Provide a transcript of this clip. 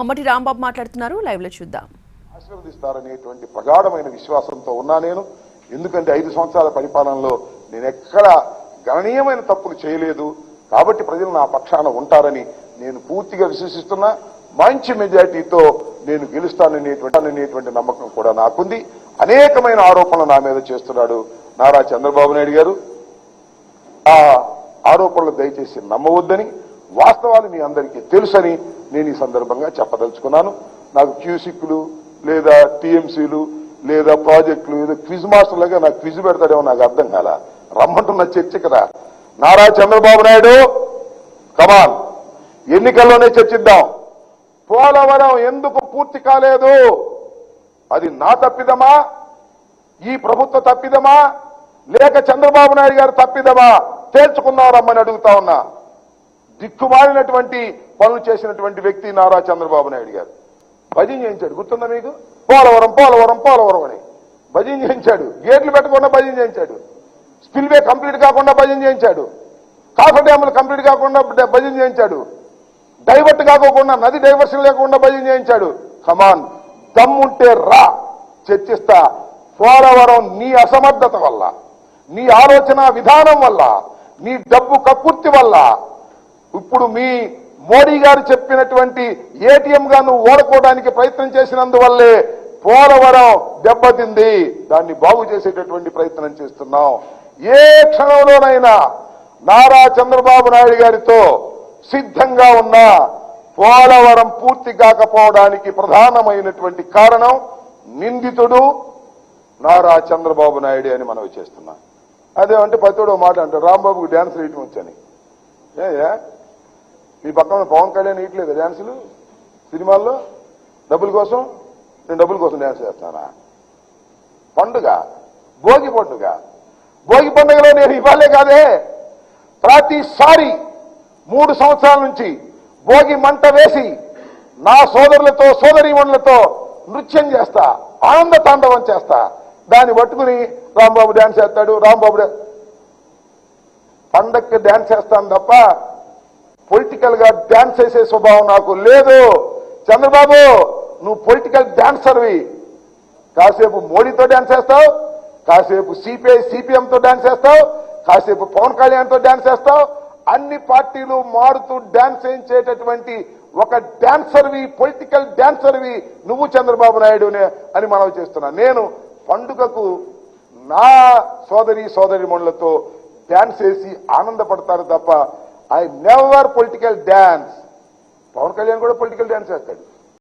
అమ్మటి రాంబాబు మాట్లాడుతున్నారు. లైవ్లో చూద్దాం. ఆశీర్వదిస్తారనేటువంటి ప్రగాఢమైన విశ్వాసంతో ఉన్నా నేను. ఎందుకంటే ఐదు సంవత్సరాల పరిపాలనలో నేను ఎక్కడ గణనీయమైన తప్పులు చేయలేదు. కాబట్టి ప్రజలు నా పక్షాన ఉంటారని నేను పూర్తిగా విశ్వసిస్తున్నా. మంచి మెజారిటీతో నేను గెలుస్తాననేటువంటి అనేటువంటి నమ్మకం కూడా నాకుంది. అనేకమైన ఆరోపణలు నా మీద చేస్తున్నాడు నారా చంద్రబాబు నాయుడు గారు. ఆ ఆరోపణలు దయచేసి నమ్మవద్దని వాస్తవాలు మీ అందరికీ తెలుసని నేను ఈ సందర్భంగా చెప్పదలుచుకున్నాను. నాకు క్యూసిక్లు లేదా టీఎంసీలు లేదా ప్రాజెక్టులు ఏదో క్విజ్ మాస్టర్లుగా నాకు క్విజ్ పెడతాడేమో నాకు అర్థం కాల. రమ్మంటున్న చర్చ కదా. నారా చంద్రబాబు నాయుడు కమాన్ ఎన్నికల్లోనే చర్చిద్దాం. పోలవరం ఎందుకు పూర్తి కాలేదు? అది నా తప్పిదమా? ఈ ప్రభుత్వ తప్పిదమా? లేక చంద్రబాబు నాయుడు గారు తప్పిదమా? తేల్చుకున్నావు రమ్మని అడుగుతా ఉన్నా. దిక్కుమాలినటువంటి పనులు చేసినటువంటి వ్యక్తి నారా చంద్రబాబు నాయుడు గారు. భజన చేయించాడు. గుర్తుందా మీకు? పోలవరం పోలవరం పోలవరం అని. భజన చేయించాడు. గేట్లు పెట్టకుండా భజన చేయించాడు. స్పిల్వే కంప్లీట్ కాకుండా భజన చేయించాడు. కాఫర్ డ్యాములు కంప్లీట్ కాకుండా భజన చేయించాడు. డైవర్ట్ కాకోకుండా నది డైవర్షన్ లేకుండా భజన చేయించాడు. కమాన్ దమ్ముంటే రా. చర్చిస్తా. పోలవరం నీ అసమర్థత వల్ల నీ ఆలోచన విధానం వల్ల నీ డబ్బు కక్కుర్తి వల్ల ఇప్పుడు మీ మోడీ గారు చెప్పినటువంటి ఏటీఎం గా నువ్వు ఓడుకోవడానికి ప్రయత్నం చేసినందువల్లే పోలవరం దెబ్బతింది. దాన్ని బాగు చేసేటటువంటి ప్రయత్నం చేస్తున్నాం. ఏ క్షణంలోనైనా నారా చంద్రబాబు నాయుడు గారితో సిద్ధంగా ఉన్న పోలవరం పూర్తి కాకపోవడానికి ప్రధానమైనటువంటి కారణం నిందితుడు నారా చంద్రబాబు నాయుడు అని మనవి చేస్తున్నా. అదేమంటే పతివాడు మాట అంటాడు రాంబాబుకు డ్యాన్స్ వేయటం వచ్చని. ఏ? మీ పక్కన పవన్ కళ్యాణ్ ఇయట్లేదు డ్యాన్సులు సినిమాల్లో? డబ్బుల కోసం? నేను డబ్బుల కోసం డ్యాన్స్ చేస్తానా? పండుగ. భోగి పండుగ. భోగి పండుగలో నేను ఇవ్వాలే కాదే. ప్రతిసారి మూడు సంవత్సరాల నుంచి భోగి మంట వేసి నా సోదరులతో సోదరీమణులతో నృత్యం చేస్తా. ఆనంద తాండవం చేస్తా. దాన్ని పట్టుకుని రాంబాబు డ్యాన్స్ చేస్తాడు. రాంబాబు పండక్కి డ్యాన్స్ చేస్తాను తప్ప పొలిటికల్గా డ్యాన్స్ చేసే స్వభావం నాకు లేదు. చంద్రబాబు నువ్వు పొలిటికల్ డ్యాన్సర్వి కాసేపు మోడీతో డ్యాన్స్ చేస్తావు కాసేపు సిపిఐ సిపిఎంతో డ్యాన్స్ డాన్స్ చేస్తావు కాసేపు పవన్ కళ్యాణ్తో డ్యాన్స్ చేస్తావు. అన్ని పార్టీలు మారుతూ డ్యాన్స్ చేయించేటటువంటి ఒక డ్యాన్సర్వి పొలిటికల్ డ్యాన్సర్వి నువ్వు చంద్రబాబు నాయుడునే అని మనవి చేస్తున్నా. నేను పండుగకు నా సోదరి సోదరి మనులతో డ్యాన్స్ వేసి ఆనందపడతాను తప్ప I never political dance Pawan Kalyan కూడా పొలిటికల్ డ్యాన్స్ చేస్తాడు.